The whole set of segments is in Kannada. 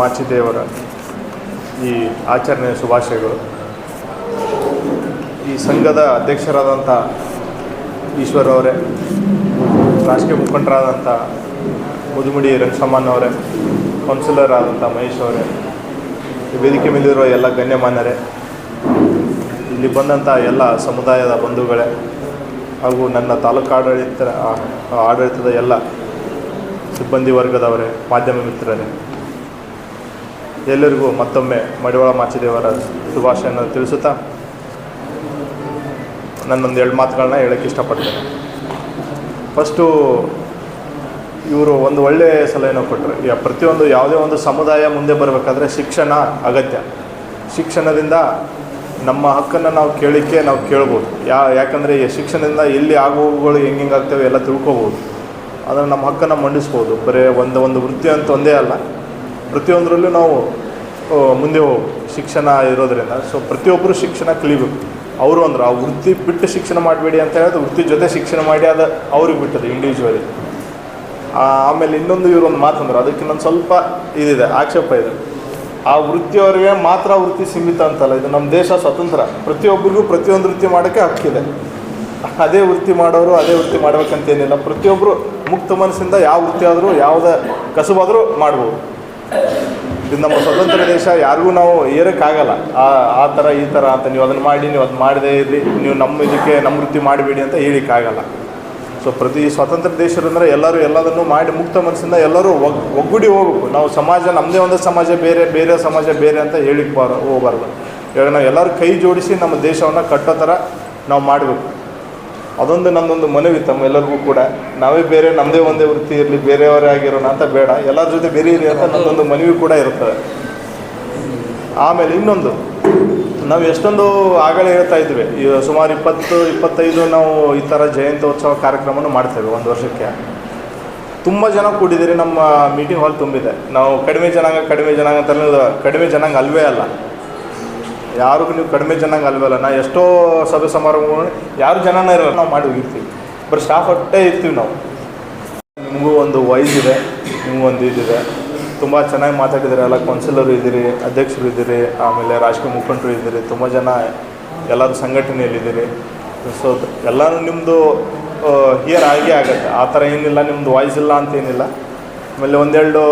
ಮಾಚಿದೇವರ ಈ ಆಚರಣೆಯ ಶುಭಾಶಯಗಳು. ಈ ಸಂಘದ ಅಧ್ಯಕ್ಷರಾದಂಥ ಈಶ್ವರವರೇ ರಾಜಕೀಯ ಮುಖಂಡರಾದಂಥ ಮುದುಮುಡಿ ರಂಗಸಮ್ಮನವರೇ ಕೌನ್ಸಿಲರ್ ಆದಂಥ ಮಹೇಶ್ ಅವರೇ, ಈ ವೇದಿಕೆ ಮೇಲಿರುವ ಎಲ್ಲ ಗಣ್ಯಮಾನ್ಯರೇ, ಇಲ್ಲಿ ಬಂದಂಥ ಎಲ್ಲ ಸಮುದಾಯದ ಬಂಧುಗಳೇ ಹಾಗೂ ನನ್ನ ತಾಲೂಕು ಆಡಳಿತ ಆಡಳಿತದ ಎಲ್ಲ ಸಿಬ್ಬಂದಿ ವರ್ಗದವರೇ, ಮಾಧ್ಯಮ ಮಿತ್ರರೇ ಎಲ್ಲರಿಗೂ ಮತ್ತೊಮ್ಮೆ ಮಡಿವಾಳ ಮಾಚಿದೇವರ ಶುಭಾಶಯನ ತಿಳಿಸುತ್ತಾ ನನ್ನೊಂದು ಎರಡು ಮಾತುಗಳನ್ನ ಹೇಳಕ್ಕೆ ಇಷ್ಟಪಡ್ತೇನೆ. ಫಸ್ಟು, ಇವರು ಒಂದು ಒಳ್ಳೆಯ ಸಲಹೆನೋ ಕೊಟ್ಟರು ಈಗ ಪ್ರತಿಯೊಂದು ಯಾವುದೇ ಒಂದು ಸಮುದಾಯ ಮುಂದೆ ಬರಬೇಕಾದ್ರೆ ಶಿಕ್ಷಣ ಅಗತ್ಯ. ಶಿಕ್ಷಣದಿಂದ ನಮ್ಮ ಹಕ್ಕನ್ನು ನಾವು ಕೇಳಿಕೆ ನಾವು ಕೇಳ್ಬೋದು. ಯಾ, ಯಾಕಂದರೆ ಶಿಕ್ಷಣದಿಂದ ಎಲ್ಲಿ ಆಗುವುಗಳು ಹೆಂಗೆ ಹೆಂಗೆ ಆಗ್ತವೆ ಎಲ್ಲ ತಿಳ್ಕೊಬೋದು. ಅದನ್ನು ನಮ್ಮ ಹಕ್ಕನ್ನು ಮಂಡಿಸ್ಬೋದು. ಬರೀ ಒಂದು ಒಂದು ವೃತ್ತಿ ಅಂತ ಒಂದೇ ಅಲ್ಲ. ಪ್ರತಿಯೊಂದರಲ್ಲೂ ನಾವು ಮುಂದೆ ಹೋಗ್ಬೋದು ಶಿಕ್ಷಣ ಇರೋದರಿಂದ. ಸೊ ಪ್ರತಿಯೊಬ್ಬರು ಶಿಕ್ಷಣ ಕಲಿಬೇಕು. ಅವರು ಅಂದ್ರೆ, ಆ ವೃತ್ತಿ ಬಿಟ್ಟು ಶಿಕ್ಷಣ ಮಾಡಬೇಡಿ ಅಂತ ಹೇಳಿದ್ರೆ ವೃತ್ತಿ ಜೊತೆ ಶಿಕ್ಷಣ ಮಾಡಿ ಅದು ಅವ್ರಿಗೆ ಬಿಟ್ಟದು ಇಂಡಿವಿಜುವಲಿ ಆಮೇಲೆ ಇನ್ನೊಂದು ಇವರೊಂದು ಮಾತಂದ್ರೆ ಅದಕ್ಕೆ ನಾನು ಸ್ವಲ್ಪ ಇದಿದೆ, ಆಕ್ಷೇಪ ಇದೆ. ಆ ವೃತ್ತಿಯವರಿಗೆ ಮಾತ್ರ ವೃತ್ತಿ ಸೀಮಿತ ಅಂತಲ್ಲ, ಇದು ನಮ್ಮ ದೇಶ ಸ್ವತಂತ್ರ. ಪ್ರತಿಯೊಬ್ಬರಿಗೂ ಪ್ರತಿಯೊಂದು ವೃತ್ತಿ ಮಾಡೋಕ್ಕೆ ಹಕ್ಕಿದೆ ಅದೇ ವೃತ್ತಿ ಮಾಡೋರು, ಅದೇ ವೃತ್ತಿ ಮಾಡ್ಬೇಕಂತೇನಿಲ್ಲ. ಪ್ರತಿಯೊಬ್ಬರು ಮುಕ್ತ ಮನಸ್ಸಿಂದ ಯಾವ ವೃತ್ತಿ ಆದರೂ ಯಾವುದೇ ಕಸುಬಾದರೂ ಮಾಡ್ಬೋದು. ಇದು ನಮ್ಮ ಸ್ವತಂತ್ರ ದೇಶ, ಯಾರಿಗೂ ನಾವು ಏರೋಕ್ಕಾಗಲ್ಲ. ಆ ಆ ಥರ ಈ ಥರ ಅಂತ ನೀವು ಅದನ್ನು ಮಾಡಿ, ನೀವು ಅದು ಮಾಡದೇ ಇರಲಿ. ನೀವು ನಮ್ಮ ಇದಕ್ಕೆ, ನಮ್ಮ ವೃತ್ತಿ ಮಾಡಬೇಡಿ ಅಂತ ಹೇಳಿಕ್ಕಾಗಲ್ಲ. ಸೊ ಪ್ರತಿ ಸ್ವತಂತ್ರ ದೇಶದಂದ್ರೆ ಎಲ್ಲರೂ ಎಲ್ಲದನ್ನು ಮಾಡಿ ಮುಕ್ತ ಮನಸ್ಸಿಂದ ಎಲ್ಲರೂ ಒಗ್, ಒಗ್ಗೂಡಿ ಹೋಗಬೇಕು. ನಾವು ಸಮಾಜ ನಮ್ಮದೇ ಒಂದು ಸಮಾಜ, ಬೇರೆ ಬೇರೆ ಸಮಾಜ, ಬೇರೆ ಅಂತ ಹೇಳಿಕ್ಕೆ ಬಾರ, ಹೋಗಬಾರ್ದು. ಇವಾಗ ನಾವು ಎಲ್ಲರೂ ಕೈ ಜೋಡಿಸಿ ನಮ್ಮ ದೇಶವನ್ನು ಕಟ್ಟೋ ಥರ ನಾವು ಮಾಡಬೇಕು. ಅದೊಂದು ನಂದೊಂದು ಮನವಿ ತಮ್ಮ ಎಲ್ಲರಿಗೂ ಕೂಡ. ನಾವೇ ಬೇರೆ ನಮ್ಮದೇ ಒಂದೇ ವೃತ್ತಿ ಇರಲಿ, ಬೇರೆಯವರೇ ಆಗಿರೋಣ ಅಂತ ಬೇಡ. ಎಲ್ಲರ ಜೊತೆ ಬೇರೆ ಇರಲಿ ಅಂತ ನನ್ನೊಂದು ಮನವಿ ಕೂಡ ಇರ್ತದೆ. ಆಮೇಲೆ ಇನ್ನೊಂದು, ನಾವು ಎಷ್ಟೊಂದು ಆಗಲೇ ಹೇಳ್ತಾ ಇದ್ವಿ. ಸುಮಾರು ಇಪ್ಪತ್ತು, ಇಪ್ಪತ್ತೈದು ನಾವು ಈ ಥರ ಜಯಂತ್ಯೋತ್ಸವ ಕಾರ್ಯಕ್ರಮವನ್ನು ಮಾಡ್ತೇವೆ ಒಂದು ವರ್ಷಕ್ಕೆ. ತುಂಬ ಜನ ಕೂಡಿದ್ದೀರಿ, ನಮ್ಮ ಮೀಟಿಂಗ್ ಹಾಲ್ ತುಂಬಿದೆ. ನಾವು ಕಡಿಮೆ ಜನಾಂಗ ಕಡಿಮೆ ಜನಾಂಗ ಅಂತ ಕಡಿಮೆ ಜನಾಂಗ ಅಲ್ವೇ ಅಲ್ಲ. ಯಾರಿಗೂ ನೀವು ಕಡಿಮೆ ಜನಾಂಗ ಅಲ್ವಲ್ಲ, ನಾ ಎಷ್ಟೋ ಸಭೆ ಸಮಾರಂಭಗಳು ಯಾರು ಜನನ ಇರಲ್ಲ, ನಾವು ಮಾಡಿ ಹೋಗಿರ್ತೀವಿ. ಬರೀ ಸ್ಟಾಫ್ ಅಟ್ಟೇ ಇರ್ತೀವಿ ನಾವು. ನಿಮಗೂ ಒಂದು ವಯಸ್ಸು ಇದೆ, ನಿಮಗೂ ಒಂದು ಇದಿದೆ. ತುಂಬ ಚೆನ್ನಾಗಿ ಮಾತಾಡಿದ್ದಾರೆ ಎಲ್ಲ ಕೌನ್ಸಿಲರು ಇದ್ದೀರಿ, ಅಧ್ಯಕ್ಷರು ಇದ್ದೀರಿ, ಆಮೇಲೆ ರಾಜಕೀಯ ಮುಖಂಡರು ಇದ್ದೀರಿ, ತುಂಬ ಜನ ಎಲ್ಲರೂ ಸಂಘಟನೆಯಲ್ಲಿದ್ದೀರಿ. ಸೊ ಎಲ್ಲನೂ ನಿಮ್ಮದು ಹಿಯರ್ ಆಗೇ ಆಗುತ್ತೆ. ಆ ಥರ ಏನಿಲ್ಲ ನಿಮ್ಮದು ವಾಯ್ಸ್ ಇಲ್ಲ ಅಂತ ಏನಿಲ್ಲ. ಆಮೇಲೆ ಒಂದೆರಡು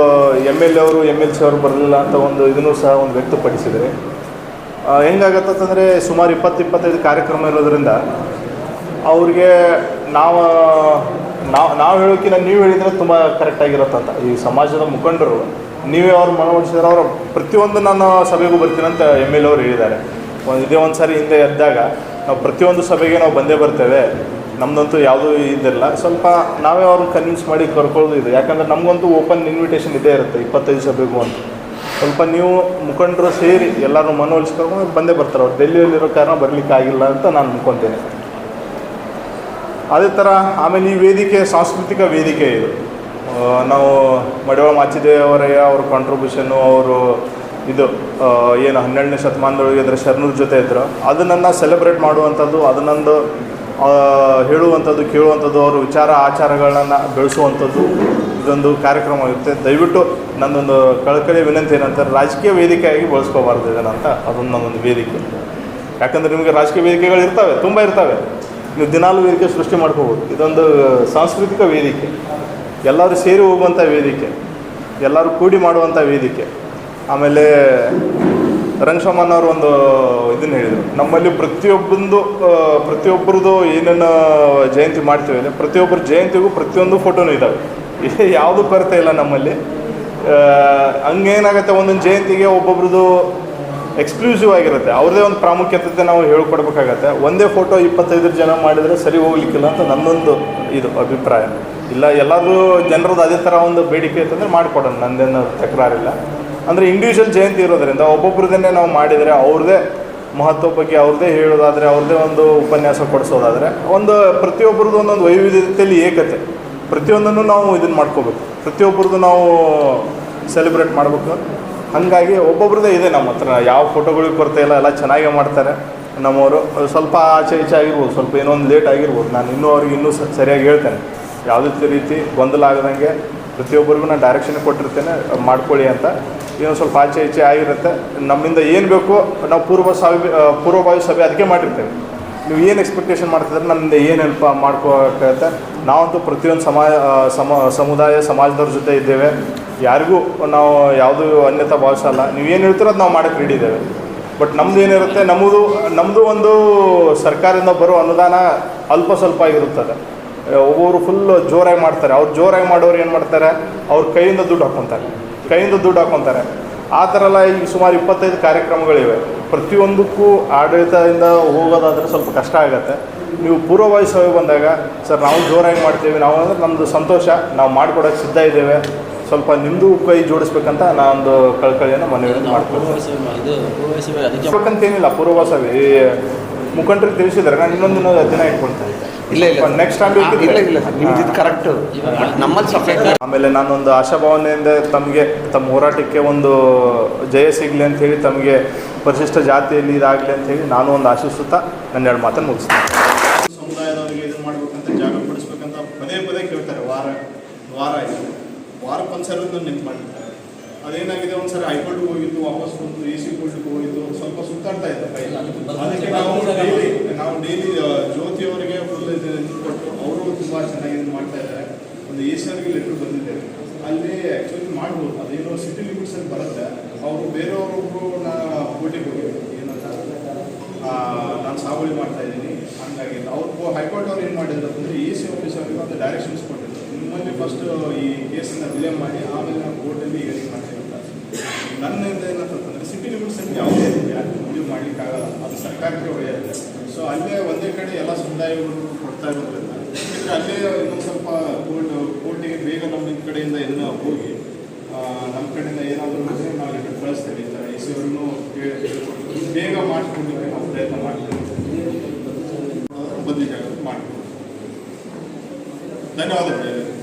ಎಂ ಎಲ್ ಎ ಅವರು ಎಂ ಎಲ್ ಸಿ ಅವರು ಬರಲಿಲ್ಲ ಅಂತ ಒಂದು ಇದನ್ನು ಸಹ ಒಂದು ವ್ಯಕ್ತಪಡಿಸಿದ್ರಿ. ಹೆಂಗಾಗತ್ತಂದರೆ ಸುಮಾರು ಇಪ್ಪತ್ತು ಇಪ್ಪತ್ತೈದು ಕಾರ್ಯಕ್ರಮ ಇರೋದ್ರಿಂದ ಅವ್ರಿಗೆ ನಾವು ನಾವು ನಾವು ಹೇಳೋಕ್ಕಿಂತ ನೀವು ಹೇಳಿದರೆ ತುಂಬ ಕರೆಕ್ಟಾಗಿರತ್ತಂತ ಈ ಸಮಾಜದ ಮುಖಂಡರು, ನೀವೇ ಅವ್ರು ಮನವೊಲಿಸಿದ್ರೆ ಅವರು ಪ್ರತಿಯೊಂದು ನಾನು ಸಭೆಗೂ ಬರ್ತೀನಿ ಅಂತ ಎಂ ಎಲ್ ಅವರು ಹೇಳಿದ್ದಾರೆ. ಒಂದು ಇದೇ ಒಂದು ಸಾರಿ ಹಿಂದೆ ಎದ್ದಾಗ ನಾವು ಪ್ರತಿಯೊಂದು ಸಭೆಗೆ ನಾವು ಬಂದೇ ಬರ್ತೇವೆ. ನಮ್ಮದಂತೂ ಯಾವುದೂ ಇದಿಲ್ಲ. ಸ್ವಲ್ಪ ನಾವೇ ಅವ್ರನ್ನ ಕನ್ವಿನ್ಸ್ ಮಾಡಿ ಕರ್ಕೊಳ್ಳೋದು ಇದೆ. ಯಾಕಂದರೆ ನಮಗಂತೂ ಓಪನ್ ಇನ್ವಿಟೇಷನ್ ಇದೇ ಇರುತ್ತೆ, ಇಪ್ಪತ್ತೈದು ಸಭೆಗೂ ಅಂತ. ಸ್ವಲ್ಪ ನೀವು ಮುಖಂಡರು ಸೇರಿ ಎಲ್ಲರೂ ಮನವೊಲಿಸ್ಕೊಂಡು ಬಂದೇ ಬರ್ತಾರೆ. ಅವ್ರು ಡೆಲ್ಲಿಯಲ್ಲಿರೋ ಕಾರಣ ಬರಲಿಕ್ಕೆ ಆಗಿಲ್ಲ ಅಂತ ನಾನು ಅಂದ್ಕೊತೇನೆ ಅದೇ ಥರ ಆಮೇಲೆ ಈ ವೇದಿಕೆ ಸಾಂಸ್ಕೃತಿಕ ವೇದಿಕೆ ಇದು. ನಾವು ಮಡಿವಾಳ ಮಾಚಿದೇವರಯ್ಯ ಅವ್ರ ಕಾಂಟ್ರಿಬ್ಯೂಷನ್ನು ಅವರು ಇದು ಏನು ಹನ್ನೆರಡನೇ ಶತಮಾನದೊಳಗೆ ಇದ್ರೆ ಶರಣರ ಜೊತೆ ಇದ್ರು. ಅದನ್ನು ಸೆಲೆಬ್ರೇಟ್ ಮಾಡುವಂಥದ್ದು ಅದನ್ನೊಂದು ಹೇಳುವಂಥದ್ದು, ಕೇಳುವಂಥದ್ದು, ಅವರ ವಿಚಾರ, ಆಚಾರಗಳನ್ನು ಬೆಳೆಸುವಂಥದ್ದು ಇದೊಂದು ಕಾರ್ಯಕ್ರಮ ಇರುತ್ತೆ. ದಯವಿಟ್ಟು ನನ್ನೊಂದು ಕಳಕಳಿ ವಿನಂತಿ ಏನಂತಾರೆ ರಾಜಕೀಯ ವೇದಿಕೆಯಾಗಿ ಬಳಸ್ಕೋಬಾರ್ದು ಅಂತ ಅದೊಂದು ನನ್ನೊಂದು ವೇದಿಕೆ. ಯಾಕಂದರೆ ನಿಮಗೆ ರಾಜಕೀಯ ವೇದಿಕೆಗಳು ಇರ್ತವೆ, ತುಂಬ ಇರ್ತವೆ. ನೀವು ದಿನಾಲು ವೇದಿಕೆ ಸೃಷ್ಟಿ ಮಾಡ್ಕೋಬೋದು. ಇದೊಂದು ಸಾಂಸ್ಕೃತಿಕ ವೇದಿಕೆ. ಎಲ್ಲರೂ ಸೇರಿ ಹೋಗುವಂಥ ವೇದಿಕೆ. ಎಲ್ಲರೂ ಕೂಡಿ ಮಾಡುವಂಥ ವೇದಿಕೆ. ಆಮೇಲೆ ರಂಗಶಮನ್ ಅವರು ಒಂದು ಇದನ್ನು ಹೇಳಿದರು. ನಮ್ಮಲ್ಲಿ ಪ್ರತಿಯೊಬ್ಬಂದು ಪ್ರತಿಯೊಬ್ಬರದು ಏನೇನು ಜಯಂತಿ ಮಾಡ್ತೀವಿ ಅಂದರೆ ಪ್ರತಿಯೊಬ್ಬರ ಜಯಂತಿಗೂ ಪ್ರತಿಯೊಂದು ಫೋಟೋನು ಇದ್ದಾವೆ ಇದು ಯಾವುದು ಕೊರತೆ ಇಲ್ಲ ನಮ್ಮಲ್ಲಿ. ಹಂಗೇನಾಗುತ್ತೆ, ಒಂದೊಂದು ಜಯಂತಿಗೆ ಒಬ್ಬೊಬ್ರದ್ದು ಎಕ್ಸ್ಕ್ಲೂಸಿವ್ ಆಗಿರುತ್ತೆ. ಅವ್ರದೇ ಒಂದು ಪ್ರಾಮುಖ್ಯತೆ ನಾವು ಹೇಳ್ಕೊಡ್ಬೇಕಾಗತ್ತೆ. ಒಂದೇ ಫೋಟೋ ಇಪ್ಪತ್ತೈದು ಜನ ಮಾಡಿದರೆ ಸರಿ ಹೋಗ್ಲಿಕ್ಕಿಲ್ಲ ಅಂತ ನನ್ನೊಂದು ಇದು ಅಭಿಪ್ರಾಯ. ಇಲ್ಲ ಎಲ್ಲರೂ ಜನರದ್ದು ಅದೇ ಥರ ಒಂದು ಬೇಡಿಕೆ ಇತ್ತಂದರೆ ಮಾಡಿಕೊಡೋಣ, ನಂದೇನು ತಕರಾರಿಲ್ಲ. ಅಂದರೆ ಇಂಡಿವಿಜುವಲ್ ಜಯಂತಿ ಇರೋದರಿಂದ ಒಬ್ಬೊಬ್ರದನ್ನೇ ನಾವು ಮಾಡಿದರೆ ಅವ್ರದ್ದೇ ಮಹತ್ವ ಬಗ್ಗೆ ಅವ್ರದ್ದೇ ಹೇಳೋದಾದರೆ ಅವ್ರದ್ದೇ ಒಂದು ಉಪನ್ಯಾಸ ಕೊಡಿಸೋದಾದರೆ ಒಂದು ಪ್ರತಿಯೊಬ್ಬರದ್ದು ಒಂದೊಂದು ವೈವಿಧ್ಯತೆಯಲ್ಲಿ ಏಕತೆ. ಪ್ರತಿಯೊಂದನ್ನು ನಾವು ಇದನ್ನು ಮಾಡ್ಕೋಬೇಕು. ಪ್ರತಿಯೊಬ್ಬರದ್ದು ನಾವು ಸೆಲೆಬ್ರೇಟ್ ಮಾಡಬೇಕು. ಹಾಗಾಗಿ ಒಬ್ಬೊಬ್ರದ್ದೇ ಇದೆ ನಮ್ಮ ಹತ್ರ. ಯಾವ ಫೋಟೋಗಳಿಗೆ ಕೊರತೆ ಇಲ್ಲ, ಎಲ್ಲ ಚೆನ್ನಾಗೇ ಮಾಡ್ತಾರೆ ನಮ್ಮವರು. ಸ್ವಲ್ಪ ಆಚೆ ಈಚೆ ಆಗಿರ್ಬೋದು, ಸ್ವಲ್ಪ ಏನೋ ಒಂದು ಲೇಟ್ ಆಗಿರ್ಬೋದು. ನಾನು ಇನ್ನೂ ಅವ್ರಿಗೆ ಇನ್ನೂ ಸರಿಯಾಗಿ ಹೇಳ್ತೇನೆ. ಯಾವುದೇ ರೀತಿ ಗೊಂದಲ ಆಗದಂಗೆ ಪ್ರತಿಯೊಬ್ಬರಿಗೂ ನಾನು ಡೈರೆಕ್ಷನ್ ಕೊಟ್ಟಿರ್ತೇನೆ ಮಾಡ್ಕೊಳ್ಳಿ ಅಂತ. ಏನೋ ಸ್ವಲ್ಪ ಆಚೆ ಈಚೆ ಆಗಿರುತ್ತೆ. ನಮ್ಮಿಂದ ಏನು ಬೇಕೋ ನಾವು ಪೂರ್ವ ಸಭೆ ಪೂರ್ವಭಾವಿ ಸಭೆ ಅದಕ್ಕೆ ಮಾಡಿರ್ತೇವೆ. ನೀವು ಏನು ಎಕ್ಸ್ಪೆಕ್ಟೇಷನ್ ಮಾಡ್ತಿದ್ರೆ ನಮ್ಮಿಂದ ಏನು ಹೆಲ್ಪ್ ಮಾಡ್ಕೋಕ್ಕಾಗುತ್ತೆ ನಾವಂತೂ ಪ್ರತಿಯೊಂದು ಸಮಾಜ ಸಮ, ಸಮುದಾಯ, ಸಮಾಜದವ್ರ ಜೊತೆ ಇದ್ದೇವೆ. ಯಾರಿಗೂ ನಾವು ಯಾವುದೂ ಅನ್ಯತಾ ಭಾವಿಸಲ್ಲ. ನೀವು ಏನು ಹೇಳ್ತೀರೋ ಅದು ನಾವು ಮಾಡೋಕ್ಕೆ ರೆಡಿ ಇದ್ದೇವೆ. ಬಟ್ ನಮ್ಮದು ಏನಿರುತ್ತೆ ನಮ್ಮದು ನಮ್ಮದು ಒಂದು ಸರ್ಕಾರದಿಂದ ಬರೋ ಅನುದಾನ ಅಲ್ಪ ಸ್ವಲ್ಪ ಆಗಿರುತ್ತದೆ. ಒಬ್ಬೊಬ್ರು ಫುಲ್ ಜೋರಾಗಿ ಮಾಡ್ತಾರೆ. ಅವ್ರು ಜೋರಾಗಿ ಮಾಡೋರು ಏನು ಮಾಡ್ತಾರೆ? ಅವ್ರ ಕೈಯಿಂದ ದುಡ್ಡು ಹಾಕ್ಕೊತಾರೆ ಕೈಯಿಂದ ದುಡ್ಡು ಹಾಕ್ಕೊತಾರೆ ಆ ಥರ ಎಲ್ಲ ಈಗ ಸುಮಾರು ಇಪ್ಪತ್ತೈದು ಕಾರ್ಯಕ್ರಮಗಳಿವೆ. ಪ್ರತಿಯೊಂದಕ್ಕೂ ಆಡಳಿತದಿಂದ ಹೋಗೋದಾದ್ರೆ ಸ್ವಲ್ಪ ಕಷ್ಟ ಆಗುತ್ತೆ. ನೀವು ಪೂರ್ವಭಾವಿ ಸಭೆ ಬಂದಾಗ ಸರ್ ನಾವು ಜೋರಾಗಿ ಮಾಡ್ತೀವಿ. ನಾವು ಅಂದರೆ ನಮ್ಮದು ಸಂತೋಷ. ನಾವು ಮಾಡಿಕೊಡೋಕ್ಕೆ ಸಿದ್ಧ ಇದ್ದೇವೆ. ಸ್ವಲ್ಪ ನಿಮ್ಮದು ಕೈ ಜೋಡಿಸ್ಬೇಕಂತ ನಾನೊಂದು ಕಳ್ಕಳಿಯನ್ನು ಮನವಿಯನ್ನು ಮಾಡ್ತೀನಿ. ಏನಿಲ್ಲ ಇದು ಪೂರ್ವವಯಸ್ಸು ಅದಕ್ಕೆ ಬೇಕಂತೇನಿಲ್ಲ ಪೂರ್ವ ಸಭೆ. ಮುಖಂಡರಿಗೆ ಮುಖಂಡರು ತಿಳಿಸಿದ್ದಾರೆ ನಾನು ಇನ್ನೊಂದು ದಿನ ಇಟ್ಕೊಳ್ತೇನೆ. ಇಲ್ಲ ಇಲ್ಲ. ನೆಕ್ಸ್ಟ್ ಟೈಮ್ ಇಲ್ಲ ಇಲ್ಲ ನಿಮ್ದು ಇದು ಕರೆಕ್ಟ್ ನಮ್ಮಲ್ಲಿ ಸಪ್ರೇಟ್ ಆಮೇಲೆ ನಾನೊಂದು ಆಶಾಭಾವನೆಯಿಂದ ತಮಗೆ ತಮ್ಮ ಹೋರಾಟಕ್ಕೆ ಒಂದು ಜಯ ಸಿಗಲಿ ಅಂತ ಹೇಳಿ ತಮಗೆ ಪರಿಶಿಷ್ಟ ಜಾತಿಯಲ್ಲಿ ಇದಾಗಲಿ ಅಂತ ಹೇಳಿ ನಾನು ಒಂದು ಆಶಿಸುತ್ತಾ ನನ್ನ ಎರಡು ಮಾತನ್ನು ಮುಗಿಸ್ತೇನೆ. ಸಮುದಾಯದವರಿಗೆ ಇದು ಮಾಡ್ಬೇಕಂತ ಜಾಗ ಕೊಡಿಸ್ಬೇಕಂತ ಪದೇ ಪದೇ ಕೇಳ್ತಾರೆ ವಾರ ವಾರ ಆಯಿತು ವಾರಕ್ಕೊಂದ್ಸರಿ ನೆನ್ಪು ಮಾಡಿರ್ತಾರೆ ಅದೇನಾಗಿದೆ ಒಂದ್ಸರಿ ಹೈಕೋರ್ಟ್ಗೆ ಹೋಗಿದ್ದು ವಾಪಸ್ ಬಂದು ಎ ಸಿ ಕೋರ್ಟ್ಗೆ ಹೋಗಿದ್ದು ಸ್ವಲ್ಪ ಸುತ್ತಾಡ್ತಾ ಇದ್ದ ಕೈ ಅದಕ್ಕೆ ನಾವು ಡೈಲಿ ನಾವು ಡೈಲಿ ಜ್ಯೋತಿ ಅವರಿಗೆ ಫುಲ್ ಇದು ಕೊಟ್ಟು ಅವರು ತುಂಬ ಚೆನ್ನಾಗಿ ಇದು ಮಾಡ್ತಾ ಇದ್ದಾರೆ ಒಂದು ಎ ಸಿ ಆರ್ಗೆ ಲೆಟ್ರ್ ಬಂದಿದೆ. ಅಲ್ಲಿ ಆ್ಯಕ್ಚುಲಿ ಮಾಡ್ಬೋದು. ಅದೇನೋ ಸಿಟಿ ಲಿಮಿಟ್ಸ್ ಅಲ್ಲಿ ಬರುತ್ತೆ. ಅವರು ಬೇರೆಯವರೊಬ್ಬರು ನಾ ಕೋರ್ಟಿಗೆ ಏನಂತ ನಾನು ಸಾಗುವಳಿ ಮಾಡ್ತಾ ಇದ್ದೀನಿ. ಹಂಗಾಗಿ ಅವ್ರು ಹೈಕೋರ್ಟ್ ಅವ್ರು ಏನು ಮಾಡಿದ್ರು ಅಂದರೆ ಎ ಸಿ ಆಫೀಸ್ ಅವ್ರಿಗೆ ಒಂದು ಡೈರೆಕ್ಷನ್ಸ್ ಕೊಟ್ಟಿದ್ರು. ನಿಮ್ಮಲ್ಲಿ ಫಸ್ಟ್ ಈ ಕೇಸನ್ನು ವಿಲೇ ಮಾಡಿ, ಆಮೇಲೆ ನಾವು ಕೋರ್ಟಲ್ಲಿ ಹೇಳಿ ಮಾಡ್ತೀವಿ ಅಂತ. ನನ್ನಿಂದ ಏನಂತಂದ್ರೆ ಸಿಟಿ ಲಿಮಿಟ್ಸ್ ಅಲ್ಲಿ ಯಾವುದೇ ಇದು ಮಾಡಲಿಕ್ಕಾಗಲ್ಲ ಅದು ಸರ್ಕಾರಕ್ಕೆ ಒಳ್ಳೆಯದು. ಸೊ ಅಲ್ಲೇ ಒಂದೇ ಕಡೆ ಎಲ್ಲ ಸಮುದಾಯಗಳು ಕೊಡ್ತಾ ಇರೋದ್ರಿಂದ ಅಲ್ಲೇ ಸ್ವಲ್ಪ ಕೋರ್ಟ್, ಕೋರ್ಟಿಗೆ ಬೇಗ ನಮ್ಮ ಕಡೆಯಿಂದ ಎಲ್ಲ ಹೋಗಿ ನಮ್ಮ ಕಡೆಯಿಂದ ಏನಾದರೂ ಇದ್ರೆ ನಾವು ಲೆಟರ್ ಕಳಿಸ್ತೇವೆ ಈ ಥರ ಅವ್ರನ್ನೂ ಬೇಗ ಮಾಡಿಸ್ಕೊಡ್ಲಿಕ್ಕೆ ನಾವು ಪ್ರಯತ್ನ ಮಾಡ್ತೇವೆ. ಬದಲಿಗೆ ಮಾಡ್ತೀವಿ. ಧನ್ಯವಾದಗಳು.